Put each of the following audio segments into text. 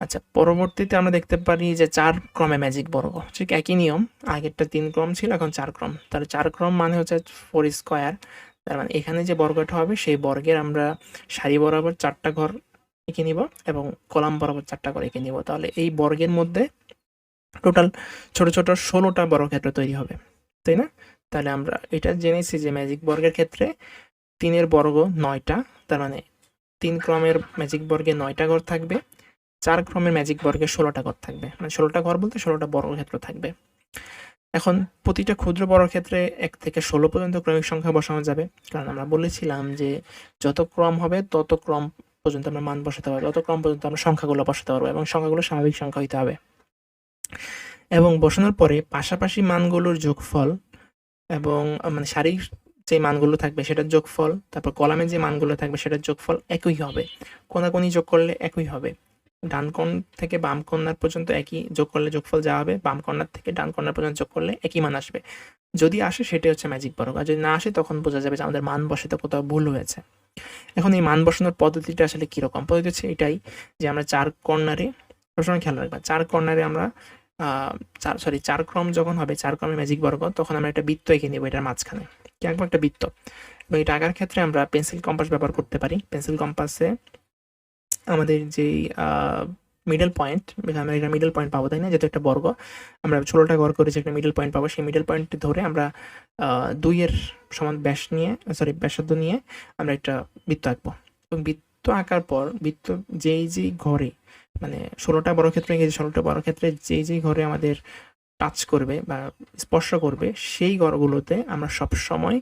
আচ্ছা পরবর্তীতে আমরা দেখতে পারি যে চার ক্রমে ম্যাজিক বর্গ। ঠিক একই নিয়ম, আগেরটা তিন ক্রম ছিল, এখন চার ক্রম। তাহলে চার ক্রম মানে হচ্ছে ফোর স্কোয়ার তার মানে এখানে যে বর্গটা হবে, সেই বর্গের আমরা সারি বরাবর চারটা ঘর এঁকে নিব এবং কলাম বরাবর চারটা ঘর এঁকে নিব। তাহলে এই বর্গের মধ্যে টোটাল ছোট ছোট ষোলোটা বর্গক্ষেত্র তৈরি হবে। তাই না? তাহলে আমরা এটা জেনেছি যে ম্যাজিক বর্গের ক্ষেত্রে তিনের বর্গ নয়টা, তার মানে তিন ক্রমের ম্যাজিক বর্গে নয়টা ঘর থাকবে। চার ক্রমের ম্যাজিক বর্গে ষোলোটা ঘর থাকবে। মানে ষোলোটা ঘর বলতে ষোলোটা বর্গক্ষেত্র থাকবে। এখন প্রতিটা ক্ষুদ্র বর্গক্ষেত্রে এক থেকে ষোলো পর্যন্ত ক্রমিক সংখ্যা বসানো যাবে। কারণ আমরা বলেছিলাম যে যত ক্রম হবে, তত ক্রম পর্যন্ত আমরা মান বসাতে পারব, তত ক্রম পর্যন্ত আমরা সংখ্যাগুলো বসাতে পারব এবং সংখ্যাগুলো স্বাভাবিক সংখ্যা হইতে হবে। এবং বসানোর পরে পাশাপাশি মানগুলোর যোগফল এবং মানে শারীরিক যে মানগুলো থাকবে সেটার যোগফল, তারপর কলামে যে মানগুলো থাকবে সেটার যোগফল একই হবে। কোনাকুনি যোগ করলে একই হবে। ডান কোণ থেকে বাম কর্নার পর্যন্ত একই যোগ করলে যোগফল যা হবে বাম কর্নার থেকে ডান কর্নার পর্যন্ত যোগ করলে একই মান আসবে। যদি আসে, সেটাই হচ্ছে ম্যাজিক বর্গ। আর যদি না আসে, তখন বোঝা যাবে যে আমাদের মান বসাতে কোথাও ভুল হয়েছে। এখন এই মান বসানোর পদ্ধতিটা আসলে কীরকম? পদ্ধতি হচ্ছে এটাই যে আমরা চার কর্নারে সবসময় খেয়াল রাখবা, চার কর্নারে আমরা চার সরি চার ক্রম যখন হবে, চার ক্রমের ম্যাজিক বর্গ, তখন আমরা একটা বৃত্ত এঁকে নেব এটার মাঝখানে। কি একটা বৃত্ত। এবং এটা আঁকার ক্ষেত্রে আমরা পেন্সিল কম্পাস ব্যবহার করতে পারি। পেন্সিল কম্পাসে আমাদের যেই মিডল পয়েন্ট আমরা এটা মিডল পয়েন্ট পাবো, তাই না? যেহেতু একটা বর্গ, আমরা ষোলোটা ঘর করেছি একটা মিডল পয়েন্ট পাবো। সেই মিডল পয়েন্ট ধরে আমরা দুইয়ের সমান ব্যাস নিয়ে সরি ব্যাসার্ধ নিয়ে আমরা একটা বৃত্ত আঁকবো। এবং বৃত্ত আঁকার পর, বৃত্ত যেই যেই ঘরে মানে ষোলোটা বড় ক্ষেত্রে গেছে ষোলোটা বড় ক্ষেত্রে যেই যেই ঘরে আমাদের টাচ করবে বা স্পর্শ করবে, সেই ঘরগুলোতে আমরা সব সময়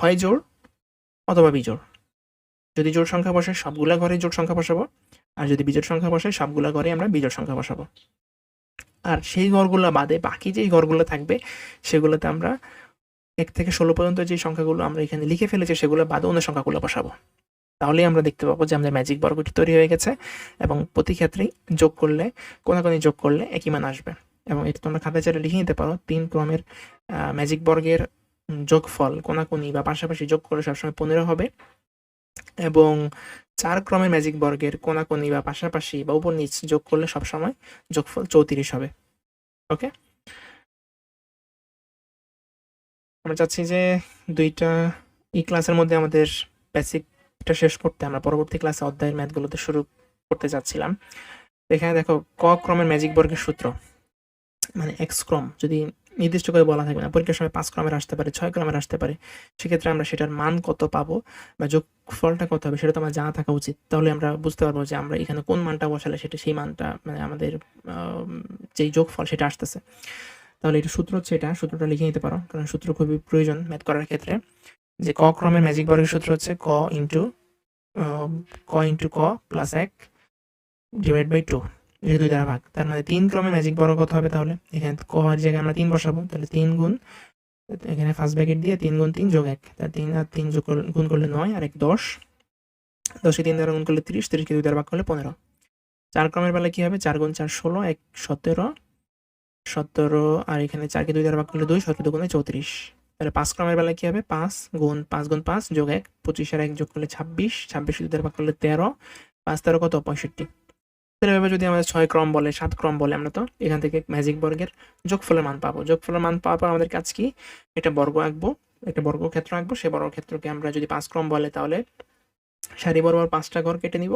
হয় জোর অথবা বিজোড় যদি জোড় সংখ্যা বসে সবগুলা ঘরে জোড় সংখ্যা বসাবো। আর যদি বিজোড় সংখ্যা বসে সবগুলা ঘরে আমরা বিজোড় সংখ্যা বসাবো। আর সেই ঘরগুলো বাদে বাকি যেই ঘরগুলো থাকবে, সেগুলোতে আমরা এক থেকে ষোলো পর্যন্ত যে সংখ্যাগুলো আমরা এখানে লিখে ফেলেছি, সেগুলো বাদে অন্য সংখ্যাগুলো বসাবো। তাহলেই আমরা দেখতে পাবো যে আমাদের ম্যাজিক বর্গটি তৈরি হয়ে গেছে এবং প্রতি ক্ষেত্রেই যোগ করলে, কোনাকুনি যোগ করলে একই মান আসবে। এবং এটা তোমরা খাতায় চাইলে লিখে নিতে পারো, তিন ক্রমের ম্যাজিক বর্গের যোগফল কোনাকুনি বা পাশাপাশি যোগ করলে সবসময় পনেরো হবে। এবং চার ক্রমের ম্যাজিক বর্গের কোনাকুনি বা পাশাপাশি বা উপর নিচ যোগ করলে সবসময় যোগফল চৌত্রিশ হবে। ওকে আমরা চাচ্ছি যে দুইটা ই ক্লাসের মধ্যে আমাদের বেসিকটা শেষ করতে। আমরা পরবর্তী ক্লাসে অধ্যায়ের ম্যাথগুলোতে শুরু করতে যাচ্ছিলাম। এখানে দেখো ক ক্রমের ম্যাজিক বর্গের সূত্র মানে এক্স ক্রম, যদি নির্দিষ্ট করে বলা থাকবে না। পরীক্ষার সময় পাঁচ ক্রমের আসতে পারে, ছয় ক্রমের আসতে পারে। সেক্ষেত্রে আমরা সেটার মান কত পাবো বা যোগফলটা কত হবে সেটা তো আমার জানা থাকা উচিত। তাহলে আমরা বুঝতে পারব যে আমরা এখানে কোন মানটা বসালে সেটা সেই মানটা মানে আমাদের যেই যোগফল সেটা আসতেছে। তাহলে এটা সূত্র হচ্ছে এটা, সূত্রটা লিখে নিতে পারো, কারণ সূত্র খুবই প্রয়োজন ম্যাথ করার ক্ষেত্রে। যে ক ক্রমের ম্যাজিক বর্গের সূত্র হচ্ছে ক ইন্টু ক ইন্টু ক প্লাস এক ডিভাইড বাই টু এটা দুই ভাগ, তার মানে তিন ক্রমে ম্যাজিক বড় কত হবে তাহলে? এখানে ক এর জায়গায় আমরা তিন বসাবো, তাহলে তিন গুণ, এখানে ফার্স্ট ব্যাকেট দিয়ে তিন গুণ তিন যোগ এক তার তিন আর তিন যোগ গুণ করলে নয় আর এক দশ। দশকে তিন দ্বারা গুণ করলে তিরিশ, তিরিশকে দুই দ্বারা ভাগ করলে পনেরো। চার ক্রমের বেলা কী হবে? চার গুণ চার ষোলো, এক সতেরো। সতেরো আর এখানে চারকে দুই দ্বারা ভাগ করলে দুই, সতেরো গুণে চৌত্রিশ। তাহলে পাঁচ ক্রমের বেলা কী হবে? পাঁচ গুণ পাঁচ গুণ পাঁচ যোগ এক, পঁচিশ আর এক যোগ করলে ছাব্বিশ ছাব্বিশ দুই দ্বারা ভাগ করলে তেরো, পাঁচ তেরো কত? পঁয়ষট্টি। এভাবে যদি আমাদের ছয় ক্রম বলে, সাত ক্রম বলে আমরা তো, এখান থেকে ম্যাজিক বর্গের যোগফলের মান পাবো। যোগফলের মান পাওয়ার পর আমাদের কাজ কি? একটা বর্গ আঁকবো, একটা বর্গক্ষেত্র আঁকবো সেই বর্গক্ষেত্রকে আমরা যদি পাঁচ ক্রম বলে তাহলে সারি বরাবর পাঁচটা ঘর কেটে নিব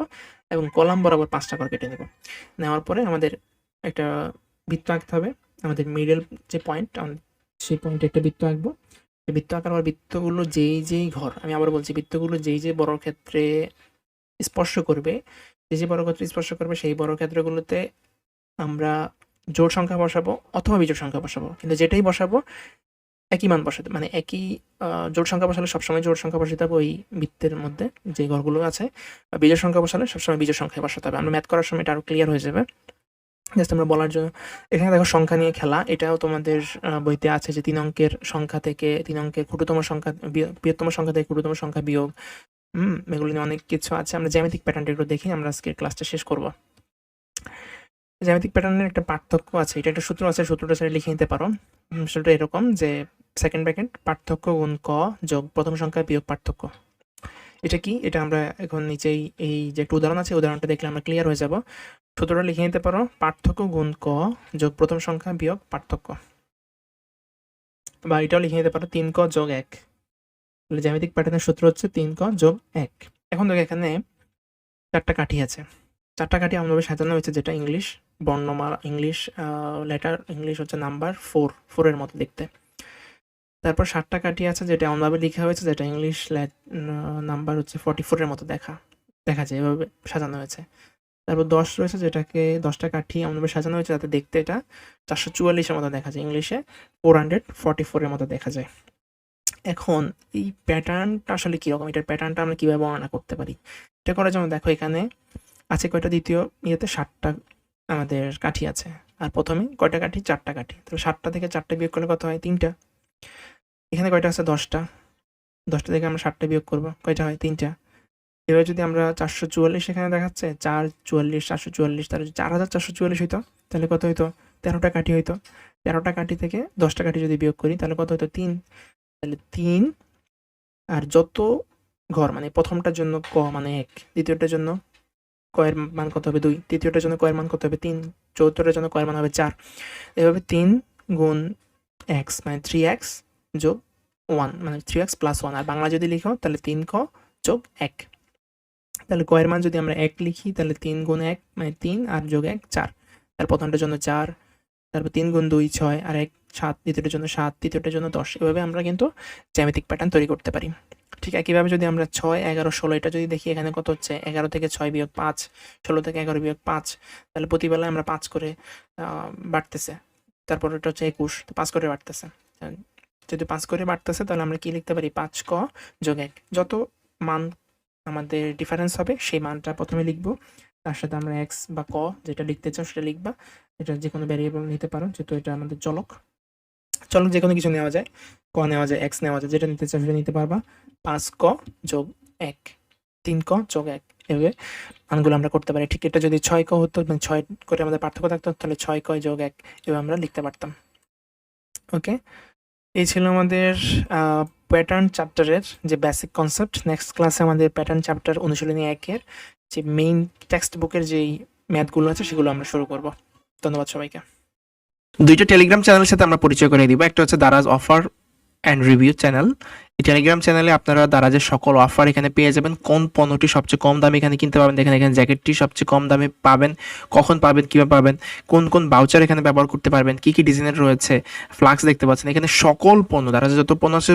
এবং কলাম বরাবর পাঁচটা ঘর কেটে নিব। নেওয়ার পরে আমাদের একটা বৃত্ত আঁকতে হবে। আমাদের মিডল যে পয়েন্ট সেই পয়েন্টে একটা বৃত্ত আঁকবো। বৃত্ত আঁকার পর বৃত্তগুলো যেই যেই ঘর, আমি আবার বলছি বৃত্তগুলো যেই যে বড় ক্ষেত্রে স্পর্শ করবে যে যে বড় ক্ষেত্রে স্পর্শ করবে, সেই বড় ক্ষেত্রগুলোতে আমরা জোড় সংখ্যা বসাবো অথবা বিজোড় সংখ্যা বসাবো। কিন্তু যেটাই বসাবো, একই মান বসাতে মানে একই জোড় সংখ্যা বসালে সবসময় জোড় সংখ্যা বসাতে হবে ওই বৃত্তের মধ্যে যে ঘরগুলো আছে। বিজোড় সংখ্যা বসালে সবসময় বিজোড় সংখ্যায় বসাতে হবে। আমরা ম্যাথ করার সময় এটা আরও ক্লিয়ার হয়ে যাবে। জাস্ট আমরা বলার জন্য, এখানে দেখো সংখ্যা নিয়ে খেলা, এটাও তোমাদের বইতে আছে যে তিন অঙ্কের সংখ্যা থেকে, তিন অঙ্কের ক্ষুদ্রতম সংখ্যা বৃহত্তম সংখ্যা থেকে ক্ষুদ্রতম সংখ্যা বিয়োগ। হুম, এগুলো নিয়ে অনেক কিছু আছে। আমরা জ্যামিতিক প্যাটার্নটা একটু দেখি, আমরা আজকে ক্লাসটা শেষ করব। জ্যামিতিক প্যাটার্নের একটা পার্থক্য আছে, এটা একটা সূত্র আছে, সূত্রটা সেটা লিখে নিতে পারো। সেটা এরকম যে সেকেন্ড ব্র্যাকেট পার্থক্য গুণ ক যোগ প্রথম সংখ্যা বিয়োগ পার্থক্য। এটা কি? এটা আমরা এখন নিচেই এই যে একটা উদাহরণ আছে, উদাহরণটা দেখলে আমরা ক্লিয়ার হয়ে যাব। সূত্রটা লিখে নিতে পারো, পার্থক্য গুণ ক যোগ প্রথম সংখ্যা বিয়োগ পার্থক্য। বা এটাও লিখে নিতে পারো, তিন ক যোগ এক। তাহলে জ্যামিতিক প্যাটার্নের সূত্র হচ্ছে তিন ক যোগ এক। এখন দেখো এখানে চারটা কাঠি আছে। চারটা কাঠি এমনভাবে সাজানো হয়েছে যেটা ইংলিশ, বর্ণমালা, ইংলিশ লেটার ইংলিশ হচ্ছে নাম্বার ফোর ফোরের মতো দেখতে। তারপর সাতটা কাঠি আছে যেটা এমনভাবে লেখা হয়েছে যেটা ইংলিশ নাম্বার হচ্ছে ফর্টি ফোরের মতো দেখা দেখা যায় এভাবে সাজানো হয়েছে। তারপর দশ রয়েছে যেটাকে, দশটা কাঠি এমনভাবে সাজানো হয়েছে যাতে দেখতে এটা চারশো চুয়াল্লিশের মতো দেখা যায়। ইংলিশে ফোর হান্ড্রেড ফর্টি ফোরের মতো দেখা যায়। এখন এই প্যাটার্নটা আসলে কীরকম? এটার প্যাটার্নটা আমরা কীভাবে বর্ণনা করতে পারি? এটা করার জন্য দেখো এখানে আছে কয়টা দ্বিতীয় ইয়েতে? ষাটটা আমাদের কাঠি আছে। আর প্রথমে কয়টা কাঠি? চারটা কাঠি। তাহলে সাতটা থেকে চারটে বিয়োগ করলে কত হয়? তিনটা। এখানে কয়টা আছে? দশটা। দশটা থেকে আমরা ষাটটা বিয়োগ করব। কয়টা হয়? তিনটা। এবার যদি আমরা চারশো চুয়াল্লিশ এখানে দেখাচ্ছে, চার চুয়াল্লিশ, চারশো চুয়াল্লিশ, তাহলে চার হাজার চারশো চুয়াল্লিশ হইতো, তাহলে কত হইতো? তেরোটা কাঠি হইতো। তেরোটা কাঠি থেকে দশটা কাঠি যদি বিয়োগ করি, তাহলে কত হইতো? তিন। তাহলে তিন আর যত ঘর মানে প্রথমটার জন্য ক মানে এক, দ্বিতীয়টার জন্য কয়ের মান কত হবে দুই, তৃতীয়টার জন্য কয়ের মান কত হবে তিন চতুর্থটার জন্য কয়ের মান হবে চার। এভাবে তিন গুণ এক্স মানে থ্রি এক্স যোগ ওয়ান মানে থ্রি এক্স প্লাস ওয়ান আর বাংলা যদি লিখো, তাহলে তিন ক যোগ এক। তাহলে কয়ের মান যদি আমরা এক লিখি, তাহলে তিন গুণ এক মানে তিন আর যোগ এক, চার। তার প্রথমটার জন্য চার তারপর তিন গুণ দুই ছয়, আর এক সাত দ্বিতীয়টার জন্য সাত, তৃতীয়টার জন্য দশ। এভাবে আমরা কিন্তু জ্যামিতিক প্যাটার্ন তৈরি করতে পারি। ঠিক একইভাবে যদি আমরা ছয়, এগারো, ষোলো, এটা যদি দেখি এখানে কত হচ্ছে? এগারো থেকে ছয় বিয়োগ পাঁচ, ষোলো থেকে এগারো বিয়োগ পাঁচ, তাহলে প্রতিবেলায় আমরা পাঁচ করে বাড়তেছে। তারপর এটা হচ্ছে একুশ, তো পাঁচ করে বাড়তেছে। যদি পাঁচ করে বাড়তেছে, তাহলে আমরা কি লিখতে পারি? পাঁচ ক যোগ এক। যত মান আমাদের ডিফারেন্স হবে, সেই মানটা প্রথমে লিখব। তার সাথে আমরা এক্স বা ক যেটা লিখতে চাও সেটা লিখবা। এটা যে কোনো ভ্যারিয়েবল নিতে পারো, যেহেতু এটা আমাদের চলক। চলক যে কোনো কিছু নেওয়া যায় ক নেওয়া যায় এক্স নেওয়া যায়, যেটা নিতে চাও সেটা নিতে পারবা। পাঁচ ক যোগ এক, তিন ক যোগ এক। এভাবে মানগুলো আমরা করতে পারি। ঠিক এটা যদি ছয় ক হতো মানে ছয় করে আমাদের পার্থক্য থাকতো, তাহলে ছয় ক যোগ এক, এভাবে আমরা লিখতে পারতাম। ওকে এই ছিল আমাদের প্যাটার্ন চ্যাপ্টারের যে বেসিক কনসেপ্ট নেক্সট ক্লাসে আমাদের প্যাটার্ন চ্যাপ্টার অনুশীলনী একের যে মেইন টেক্সট বুকের যেই ম্যাথগুলো আছে সেগুলো আমরা শুরু করব। ধন্যবাদ সবাইকে। দুইটা টেলিগ্রাম চ্যানেলের সাথে আমরা পরিচয় করে দিব। একটা হচ্ছে Daraz offer and review channel এই টেলিগ্রাম চ্যানেলে আপনারা দারাজের সকল অফার এখানে পেয়ে যাবেন। কোন পণ্যটি সবচেয়ে কম দামে এখানে কিনতে পাবেন, দেখেন এখানে জ্যাকেটটি সবচেয়ে কম দামে পাবেন, কখন পাবেন, কীভাবে পাবেন, কোন কোন বাউচার এখানে ব্যবহার করতে পারবেন, কী কী ডিজাইনের রয়েছে ফ্লাক্স দেখতে পাচ্ছেন। এখানে সকল পণ্য, দারাজের যত পণ্য আছে